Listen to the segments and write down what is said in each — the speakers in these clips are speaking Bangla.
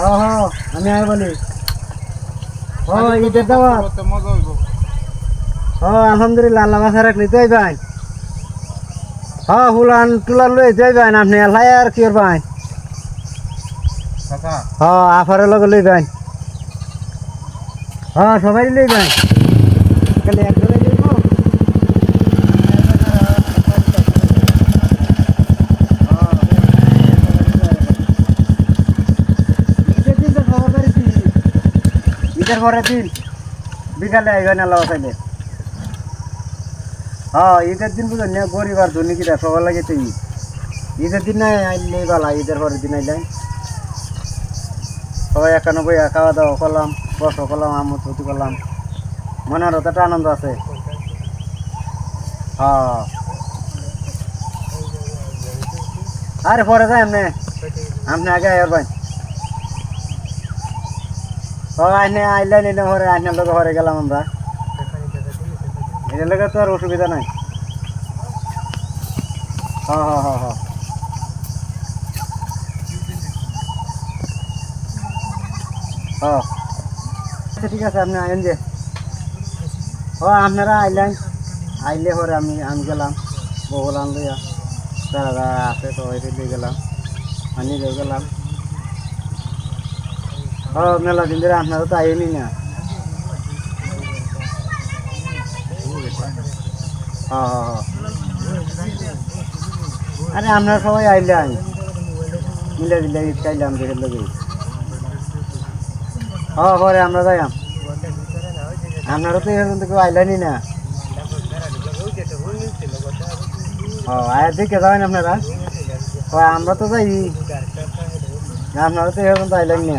হ হ আমি আয় বলি। ঈদের দাওয়াত। মজা আলহামদুলিল্লাহ আল্লাহ মাথা রাখলি তুই ভাই হ হুলান টুলান লই তুই ভাই আপনি আল্লাহ আর কি ভাই কাকা হ আফারের লগে লই ভাই হ সবাই লই ভাই খালি একজনে লইব ঈদের দিন তো খবর পাইছি ঈদের পরের দিন। বিকালে আইবেন আল্লাহ চাইলে হ্যাঁ ঈদের দিন বুঝলেন গরিব আর ধনী কিটা সবার লাগে তো ঈদ ঈদের দিন নাই আইলে বালা, ঈদের পরের দিন আইলেন সবাই একান্ন বইয়া খাওয়া দাওয়া করলাম, বস করলাম, আমদ ভর্তি করলাম। মনের একটা আনন্দ আছে। হ্যাঁ। আরে পরে যাই আপনি আপনি আগে আয়ার ভাই। আইনে আইলেন এনে ঘরে আইনের লোক ঘরে গেলাম আমরা। এটার লোকের তো আর অসুবিধা নাই। হ্যাঁ হ্যাঁ হ্যাঁ হ্যাঁ। হ্যাঁ। আচ্ছা ঠিক আছে, আপনি আইন যে। ও আপনারা আইলেন। আইলে পরে আমি আমি গেলাম। লইয়া। যারা যারা আছে, সবাই দিয়ে গেলাম। দিয়ে গেলাম। মেলা দিন ধরে আপনারা তো আইনি না। হ্যাঁ হ্যাঁ হ্যাঁ। আরে আপনারা সবাই আইলেন মিলে দিলে চাইলাম দেখে লোক ও পরে আমরা যাইলাম আপনারা তো এখান থেকে আইলেনই না। ও আয়ের দিকে যাবেন আপনারা। আমরা তো যাই। আপনারা তো এখান তো আইলেন না।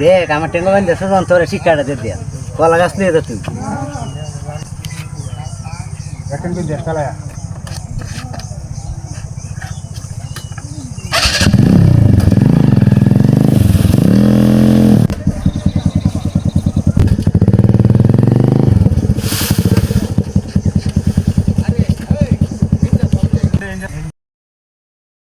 দেখ আমার টেঙ্গো বান্ধে দেশ অন্তরে শিক্ষাটা দে দিয়া কলা গাছ নিয়ে যা তুই।